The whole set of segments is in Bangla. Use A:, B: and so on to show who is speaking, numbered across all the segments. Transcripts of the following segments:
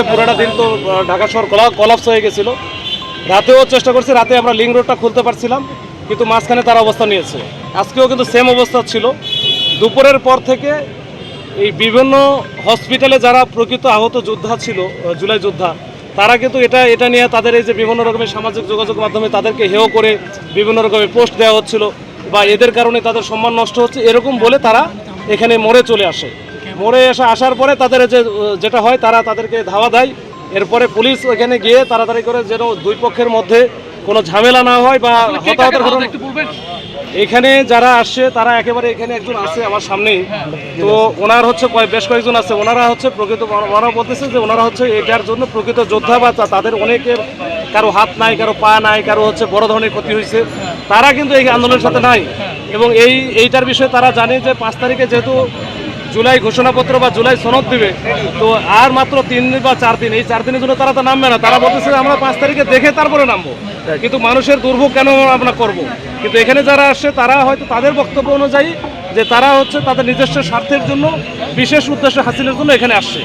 A: আছে পুরোটা দিন তো ঢাকা শহর কলাপস হয়ে গেছিল। রাতেও চেষ্টা করছি, রাতে আমরা লিঙ্ক রোডটা খুলতে পারছিলাম, কিন্তু মাঝখানে তারা অবস্থা নিয়েছে। আজকেও কিন্তু সেম অবস্থা ছিল। দুপুরের পর থেকে এই বিভিন্ন হসপিটালে যারা প্রকৃত আহত যোদ্ধা ছিল জুলাই যোদ্ধা, তারা কিন্তু এটা এটা নিয়ে তাদের এই যে বিভিন্ন রকমের সামাজিক যোগাযোগ মাধ্যমে তাদেরকে হেয় করে বিভিন্ন রকমের পোস্ট দেওয়া হচ্ছিল বা এদের কারণে তাদের সম্মান নষ্ট হচ্ছে, এরকম বলে তারা এখানে মরে চলে আসে। মরে এসে আসার পরে তাদের যে যেটা হয় তারা তাদেরকে ধাওয়া দেয়। এরপরে পুলিশ ওখানে গিয়ে তাড়াতাড়ি করে যেন দুই পক্ষের মধ্যে কোনো ঝামেলা না হয় বা হতাহতের ঘটনা এখানে যারা আসছে তারা একেবারে এখানে একজন আছে আমার সামনেই। তো ওনার হচ্ছে বেশ কয়েকজন আছে। ওনারা হচ্ছে প্রকৃত ওনারা বলতেছে যে ওনারা হচ্ছে এটার জন্য প্রকৃত যোদ্ধা বা তাদের অনেকের কারও হাত নাই কারও পা নাই কারও হচ্ছে বড় ধরনের ক্ষতি হয়েছে। তারা কিন্তু এই আন্দোলনের সাথে নাই। এবং এই এইটার বিষয়ে তারা জানে যে পাঁচ তারিখে যেহেতু জুলাই ঘোষণাপত্র বা জুলাই সনদ দিবে তো আর মাত্র তিন দিন বা চার দিন এই চার দিনের জন্য তারা তো নামবে না। তারা বলতেছে আমরা পাঁচ তারিখে দেখে তারপরে নামবো। কিন্তু মানুষের দুর্ভোগ কেন আমরা করব? কিন্তু এখানে যারা আসছে তারা হয়তো তাদের বক্তব্য অনুযায়ী যে তারা হচ্ছে তাদের নিজস্ব স্বার্থের জন্য বিশেষ উদ্দেশ্য হাসিলের জন্য এখানে আসছে।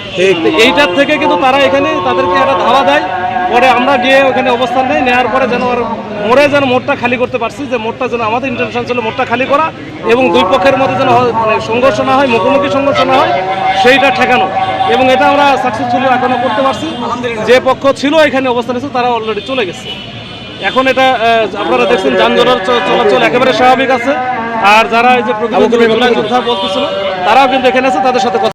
A: এইটার থেকে কিন্তু তারা এখানে তাদেরকে একটা ধাওয়া দেয়। পরে আমরা গিয়ে ওখানে অবস্থান নেই। নেওয়ার পরে যেন আর মোড়ে যেন মোড়টা খালি করতে পারছি যে মোড়টা যেন আমাদের ইন্টেনশন ছিল মোড়টা খালি করা এবং দুই পক্ষের মধ্যে যেন মানে সংঘর্ষ না হয় মুখোমুখি সংঘর্ষ না হয় সেইটা ঠেকানো। এবং এটা আমরা সাকসেসফুলি এখনও করতে পারছি। যে পক্ষ ছিল এখানে অবস্থান আছে তারা অলরেডি চলে গেছে। এখন এটা আপনারা দেখছেন যানজটের চলাচল একেবারে স্বাভাবিক আছে। আর যারা এই যে প্রকৃত যোদ্ধা বলতেছিল তারাও কিন্তু এখানে আছে তাদের সাথে কথা